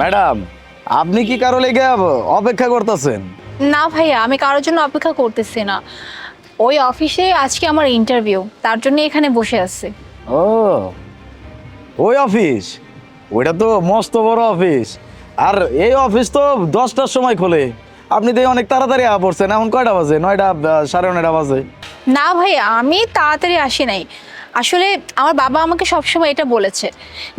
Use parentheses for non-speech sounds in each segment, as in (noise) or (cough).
Madam আপনি কি কারও লেগে অপেক্ষা করতেছেন? না ভাইয়া আমি কারোর জন্য অপেক্ষা করতেছি না। ওই অফিসে আজকে আমার ইন্টারভিউ তার জন্য এখানে বসে আছে। ও ওই অফিস? ওইটা তো মস্ত বড় অফিস। আর এই অফিস তো দশটার সময় খোলে। আপনি তো অনেক তাড়াতাড়ি আ পড়ছেন। এখন কয়টা বাজে? নয়টা সাড়ে নয়টা বাজে। না ভাইয়া আমি তাড়াতাড়ি আসি নাই। আসলে আমার বাবা আমাকে সবসময় এটা বলেছে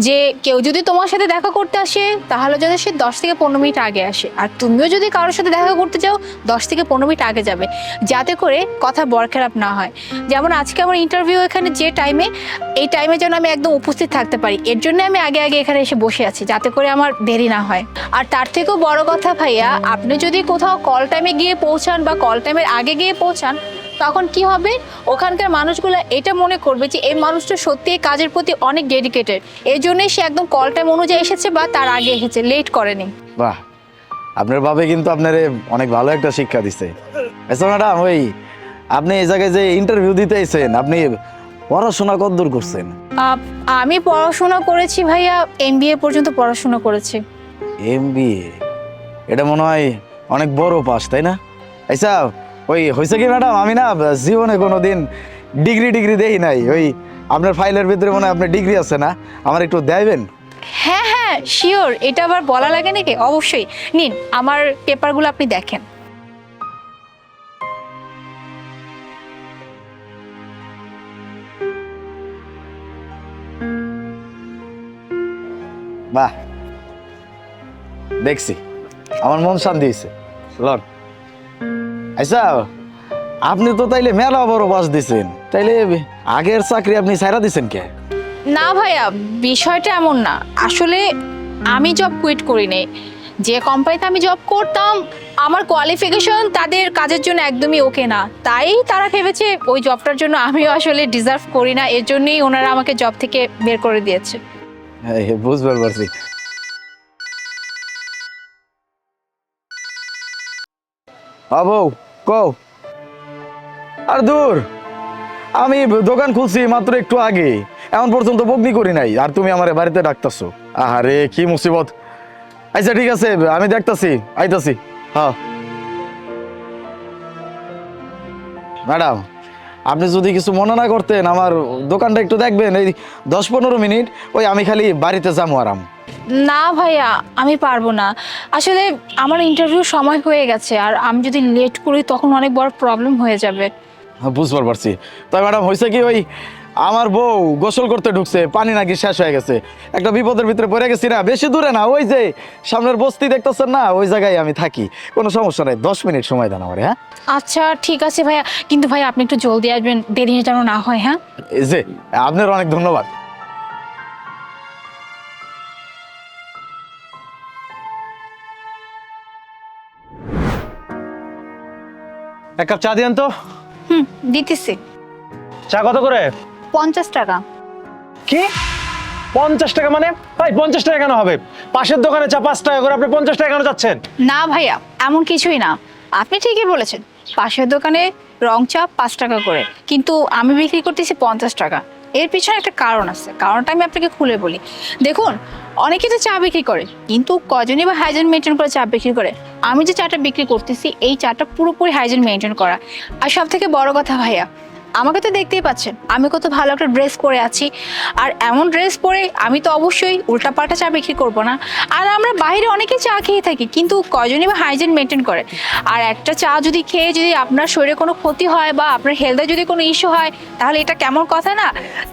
যে কেউ যদি তোমার সাথে দেখা করতে আসে, তাহলে যদি সে দশ থেকে পনেরো মিনিট আগে আসে। আর তুমিও যদি কারোর সাথে দেখা করতে চাও, দশ থেকে পনেরো মিনিট আগে যাবে। যাতে করে কথা বরখারাপ না হয়। যেমন আজকে আমার ইন্টারভিউ এখানে যে টাইমে এই টাইমে যেন আমি একদম উপস্থিত থাকতে পারি। এর জন্য আমি আগে আগে এখানে এসে বসে আছি, যাতে করে আমার দেরি না হয়। আর তার থেকেও বড় কথা ভাইয়া, আপনি যদি কোথাও কল টাইমে গিয়ে পৌঁছান বা কল টাইমের আগে গিয়ে পৌঁছান তখন কি হবে? ওখানকার মানুষগুলো এটা মনে করবে যে এই মানুষটা সত্যি এই কাজের প্রতি অনেক ডেডিকেটেড এই জন্যই সে একদম কল টাইম অনুযায়ী এসেছে বা তার আগে এসেছে লেট করেনি। বাহ! আপনার বাবে কিন্তু আপনারে অনেক ভালো একটা শিক্ষা দিছে। আচ্ছা ম্যাডাম ওই আপনি এই জায়গায় যে ইন্টারভিউ দিতে এসেছেন আপনি পড়াশোনা কতদূর করছেন? আমি পড়াশোনা করেছি ভাইয়া এম পর্যন্ত পড়াশোনা করেছি। এম এটা মনে হয় অনেক বড় পাস তাই না? আচ্ছা ওই হয়েছে কি ম্যাডাম? আমি না জীবনে কোনো দিন ডিগ্রি ডিগ্রি দেই নাই। ওই আপনার ফাইলের ভিতরে মনে হয় আপনার ডিগ্রি আছে না? আমার একটু দেবেন? হ্যাঁ হ্যাঁ শিওর এটা আবার বলা লাগে নাকি? অবশ্যই। নিন আমার পেপারগুলো আপনি দেখেন। বাহ। দেখছি। আমার মন শান্তি হয়েছে লন আচ্ছা আপনি তো তাইলে মেলা বড় বাস দিছেন। তাইলে আগের চাকরি আপনি ছাইরা দিছেন কে? না ভাইয়া বিষয়টা এমন না। আসলে আমি জব কুইট করিনি যে কোম্পানিতে আমি জব করতাম আমার কোয়ালিফিকেশন তাদের কাজের জন্য একদমই ওকে না। তাই তারা ভেবেছে ওই জবটার জন্য আমিও আসলে ডিজার্ভ করি না। এর জন্যই ওনারা আমাকে জব থেকে বের করে দিয়েছে। বুঝবার পারছি। কও। আর দূর, আমি দোকান খুলছি মাত্র একটু আগে এমন পর্যন্ত বগনি করি নাই, আর তুমি আমার বাড়িতে ডাকতাছো। আরে কি মুসিবত। আচ্ছা ঠিক আছে, আমি দেখতাছি, আইতাছি। হ্যাঁ। ম্যাডাম, আপনি যদি কিছু মনে না করতেন, আমার দোকানটা একটু দেখবেন, এই দশ পনেরো মিনিট, ওই আমি খালি বাড়িতে যাব আরাম। না ভাইয়া আমি পারব না। আসলে আমার ইন্টারভিউ সময় হয়ে গেছে আর আমি যদি লেট করি তখন অনেক বড় প্রবলেম হয়ে যাবে। হ্যাঁ, বুঝবার পারছি। তাই ম্যাডাম হয়েছে কি ওই আমার বউ গোসল করতে ঢুকছে পানি নাকি শেষ হয়ে গেছে। একটা বিপদের ভিতরে পড়ে গেছি না বেশি দূরে না ওই যে সামনের বস্তি দেখতেছেন না ওই জায়গায় আমি থাকি। কোনো সমস্যা নাই দশ মিনিট সময় দেন আমার হ্যাঁ? আচ্ছা ঠিক আছে ভাইয়া। কিন্তু ভাইয়া আপনি একটু জলদি আসবেন দেরি যেন না হয় হ্যাঁ? এই যে আপনার অনেক ধন্যবাদ। এক কাপ চা দিয়েন তো। হুম দিতেছি। চা কত করে? পঞ্চাশ টাকা। কি? পঞ্চাশ টাকা মানে? ভাই পঞ্চাশ টাকা কেন হবে? পাশের দোকানে চা পাঁচ টাকা করে আপনি পঞ্চাশ টাকা কেন যাচ্ছেন না ভাইয়া এমন কিছুই না। আপনি ঠিকই বলেছেন। পাশের দোকানে রং চা পাঁচ টাকা করে কিন্তু আমি বিক্রি করতেছি পঞ্চাশ টাকা। এর পিছনে একটা কারণ আছে। কারণটা আমি আপনাকে খুলে বলি। দেখুন, অনেকে তো চা বিক্রি করে, কিন্তু কজনই বা হাইজেন মেনটেন করে চা বিক্রি করে? আমি যে চাটা বিক্রি করতেছি, এই চাটা পুরোপুরি হাইজেন মেনটেন করা। আর সব থেকে বড় কথা ভাইয়া আমাকে তো দেখতেই পাচ্ছেন। আমি কত ভালো একটা ড্রেস পরে আছি। আর এমন ড্রেস পরে আমি তো অবশ্যই উল্টাপাল্টা চা বিক্রি করব না। আর আমরা বাইরে অনেকেই চা খেয়ে থাকি, কিন্তু কজনই বা হাইজিন মেনটেন করে। আর একটা চা যদি খেয়ে যদি আপনার শরীরে কোনো ক্ষতি হয় বা আপনার হেলথে যদি কোনো ইস্যু হয়, তাহলে এটা কেমন কথা না?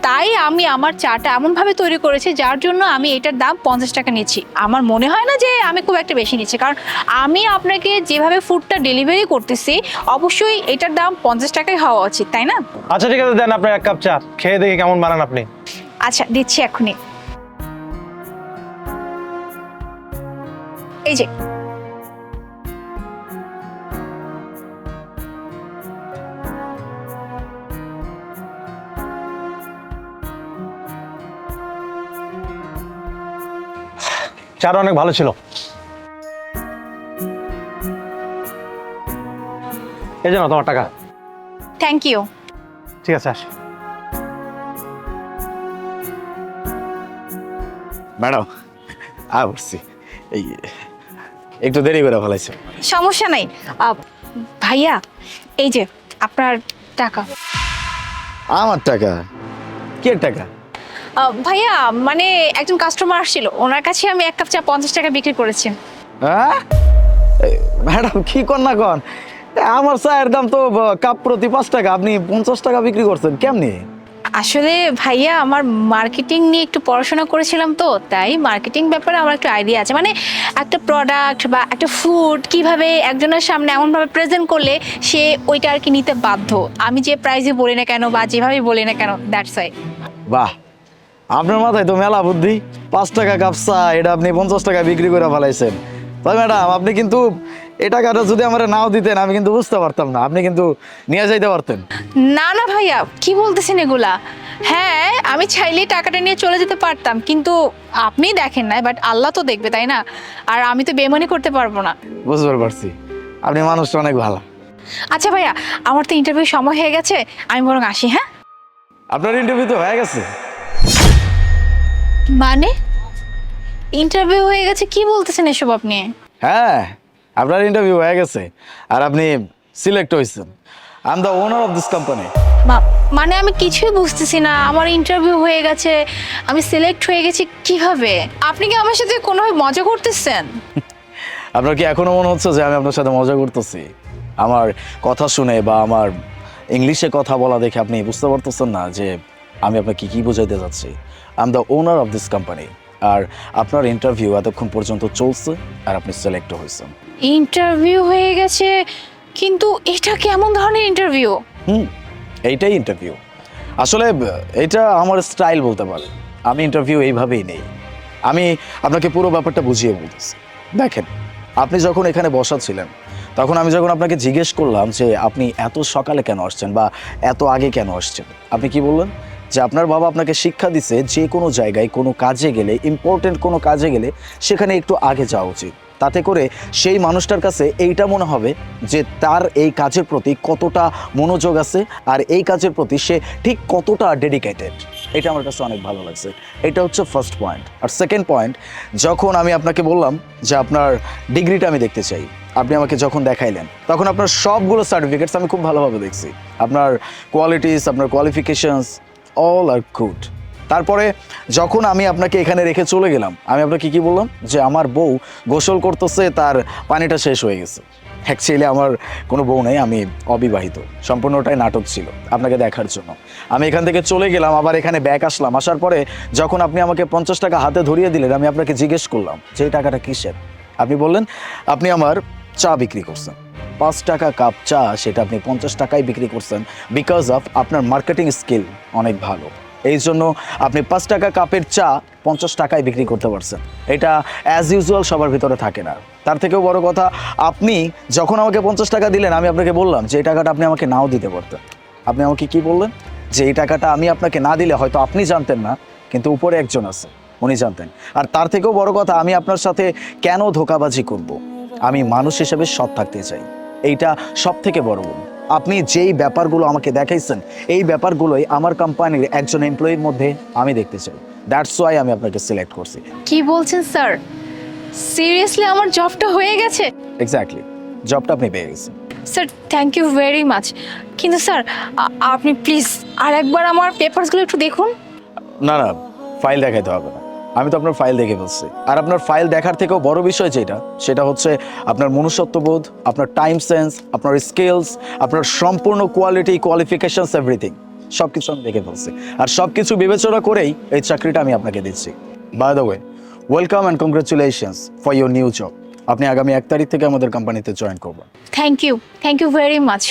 তাই আমি আমার চাটা এমনভাবে তৈরি করেছি, যার জন্য আমি এটার দাম পঞ্চাশ টাকা নিচ্ছি। আমার মনে হয় না যে আমি খুব একটা বেশি নিচ্ছি, কারণ আমি আপনাকে যেভাবে ফুডটা ডেলিভারি করতেছি, অবশ্যই এটার দাম পঞ্চাশ টাকাই হওয়া উচিত, তাই না? আচ্ছা ঠিক আছে দেন আপনার এক কাপ চা। খেয়ে দেখি কেমন বানান আপনি। আচ্ছা দিচ্ছি এখনই। এই যে। চাটা অনেক ভালো ছিল। এই জন্য তোমার টাকা। থ্যাংক ইউ ঠিক আছে আসি। ম্যাডাম আ বলছি এই একটু দেরি করে ফেলাইছে। সমস্যা নাই। আহ, ভাইয়া এই যে আপনার টাকা। আমার টাকা? কে টাকা? আহ, ভাইয়া মানে একজন কাস্টমার আসছিল। ওনার কাছে আমি এক কাপ চা পঞ্চাশ টাকা বিক্রি করেছি। হ্যাঁ? ম্যাডাম কি কর না কন? আমার চায়ের দাম তো কাপ প্রতি পাঁচ টাকা। আপনি পঞ্চাশ টাকা বিক্রি করছেন কেমনি? আসলে ভাইয়া আমার মার্কেটিং নিয়ে একটু পড়াশোনা করেছিলাম তো তাই মার্কেটিং ব্যাপারে আমার একটু আইডিয়া আছে। মানে একটা প্রোডাক্ট বা একটা ফুড কীভাবে একজনের সামনে এমনভাবে প্রেজেন্ট করলে সে ওইটা আর কি নিতে বাধ্য? আমি যে প্রাইজে বলি না কেন বা যেভাবে বলি না কেন দ্যাটস ওয়াই বাহ! আপনার মাথায় তো মেলা বুদ্ধি। পাঁচ টাকা কাপ চা এটা আপনি পঞ্চাশ টাকা বিক্রি করে ফেলাইছেন। তবে ম্যাডাম আপনি কিন্তু এই টাকাটা যদি আমার নাও দিতেন আমি কিন্তু বুঝতে পারতাম না। আপনি কিন্তু নিয়ে যাইতে পারতেন। না না ভাইয়া কি বলতেছেন এগুলা? হ্যাঁ আমি চাইলেই টাকাটা নিয়ে চলে যেতে পারতাম কিন্তু আপনি দেখেন না বাট আল্লাহ তো দেখবে তাই না? আর আমি তো বেমানি করতে পারব না। বুঝতে পারছি। আপনি মানুষটা অনেক ভালো। আচ্ছা ভাইয়া আমার তো ইন্টারভিউ সময় হয়ে গেছে আমি বরং আসি হ্যাঁ? আপনার ইন্টারভিউ তো হয়ে গেছে। মানে? ইন্টারভিউ হয়ে গেছে কি বলতেছেন এসব আপনি? হ্যাঁ আপনার ইন্টারভিউ হয়ে গেছে আর আপনি সিলেক্ট হয়েছেন। I am the owner of this company মানে আমি কিছুই বুঝতেছি না। আমার ইন্টারভিউ হয়ে গেছে আমি সিলেক্ট হয়ে গেছি কীভাবে? আপনি কি আমার সাথে কোনোভাবে মজা করতেছেন? (laughs) আপনার কি এখনও মনে হচ্ছে যে আমি আপনার সাথে মজা করতেছি? আমার কথা শুনে বা আমার ইংলিশে কথা বলা দেখে আপনি বুঝতে পারতেছেন না যে আমি আপনাকে কি কি বোঝাইতে যাচ্ছি। I am the owner of this company আর আপনার ইন্টারভিউ এতক্ষণ পর্যন্ত চলছে আর আপনি সিলেক্ট হয়েছেন। ইন্টারভিউ হয়ে গেছে, কিন্তু এটা কেমন ধরনের ইন্টারভিউ? হুম, এইটাই ইন্টারভিউ। আসলে, এটা আমার স্টাইল বলতে পারে আমি ইন্টারভিউ এইভাবেই নেই। আমি আপনাকে পুরো ব্যাপারটা বুঝিয়ে বলতেছি। দেখেন, আপনি যখন এখানে বসা ছিলেন, তখন আমি যখন আপনাকে জিজ্ঞেস করলাম যে আপনি এত সকালে কেন আসছেন বা এত আগে কেন আসছেন, আপনি কি বললেন? যে আপনার বাবা আপনাকে শিক্ষা দিছে যে কোনো জায়গায় কোনো কাজে গেলে ইম্পর্টেন্ট কোনো কাজে গেলে সেখানে একটু আগে যাওয়া উচিত। তাতে করে সেই মানুষটার কাছে এইটা মনে হবে যে তার এই কাজের প্রতি কতটা মনোযোগ আছে আর এই কাজের প্রতি সে ঠিক কতটা ডেডিকেটেড এটা আমার কাছে অনেক ভালো লাগছে। এটা হচ্ছে ফার্স্ট পয়েন্ট আর সেকেন্ড পয়েন্ট যখন আমি আপনাকে বললাম যে আপনার ডিগ্রিটা আমি দেখতে চাই, আপনি আমাকে যখন দেখাইলেন, তখন আপনার সবগুলো সার্টিফিকেটস আমি খুব ভালোভাবে দেখছি। আপনার কোয়ালিটিস আপনার কোয়ালিফিকেশনস অল আর গুড তারপরে যখন আমি আপনাকে এখানে রেখে চলে গেলাম, আমি আপনাকে কি বললাম? যে আমার বউ গোসল করতেছে, তার পানিটা শেষ হয়ে গেছে। অ্যাকচুয়ালি আমার কোনো বউ নেই, আমি অবিবাহিত। সম্পূর্ণটাই নাটক ছিল আপনাকে দেখার জন্য। আমি এখান থেকে চলে গেলাম, আবার এখানে ব্যাক আসলাম। আসার পরে যখন আপনি আমাকে পঞ্চাশ টাকা হাতে ধরিয়ে দিলেন, আমি আপনাকে জিজ্ঞেস করলাম, যে এই টাকাটা কিসের? আপনি বললেন, আপনি আমার চা বিক্রি করছেন। পাঁচ টাকা কাপ চা, সেটা আপনি পঞ্চাশ টাকায় বিক্রি করছেন বিকজ অফ আপনার মার্কেটিং স্কিল অনেক ভালো। এই জন্য আপনি পাঁচ টাকা কাপের চা পঞ্চাশ টাকায় বিক্রি করতে পারছেন। এটা অ্যাজ ইউজুয়াল সবার ভিতরে থাকে না। তার থেকেও বড় কথা, আপনি যখন আমাকে পঞ্চাশ টাকা দিলেন, আমি আপনাকে বললাম যে, এই টাকাটা আপনি আমাকে নাও দিতে পারতেন। আপনি আমাকে কি বললেন? যে, এই টাকাটা আমি আপনাকে না দিলে হয়তো আপনি জানতেন না, কিন্তু উপরে একজন আছে, উনি জানতেন। আর তার থেকেও বড় কথা, আমি আপনার সাথে কেন ধোকাবাজি করব। আমি মানুষ হিসেবে সৎ থাকতে চাই। এইটা সব থেকে বড় গুণ আপনি যেই ব্যাপারগুলো আমাকে দেখাইছেন এই ব্যাপারগুলোই আমার কোম্পানির একজন এমপ্লয়ির মধ্যে আমি দেখতে চাই। দ্যাটস ওয়াই আমি আপনাকে সিলেক্ট করছি। কি বলছেন স্যার? সিরিয়াসলি আমার জবটা হয়ে গেছে? এক্স্যাক্টলি জবটা আপনি পেয়ে গেছেন। Sir thank you very much কিন্তু স্যার আপনি প্লিজ আর একবার আমার পেপারসগুলো একটু দেখুন। না না ফাইল দেখাইতে হবে না। আমি তো আপনার ফাইল দেখে ফেলছি। আর আপনার ফাইল দেখার থেকেও বড় বিষয় যেটা, সেটা হচ্ছে আপনার মনুষ্যত্ববোধ, আপনার টাইম সেন্স আপনার স্কিলস আপনার সম্পূর্ণ কোয়ালিটি কোয়ালিফিকেশনস এভরিথিং সব কিছু আমি দেখে ফেলছি। আর সব কিছু বিবেচনা করেই এই চাকরিটা আমি আপনাকে দিচ্ছি। By the way welcome and congratulations for your new job আপনি আগামী এক তারিখ থেকে আমাদের কোম্পানিতে জয়েন করবেন। Thank you thank you very much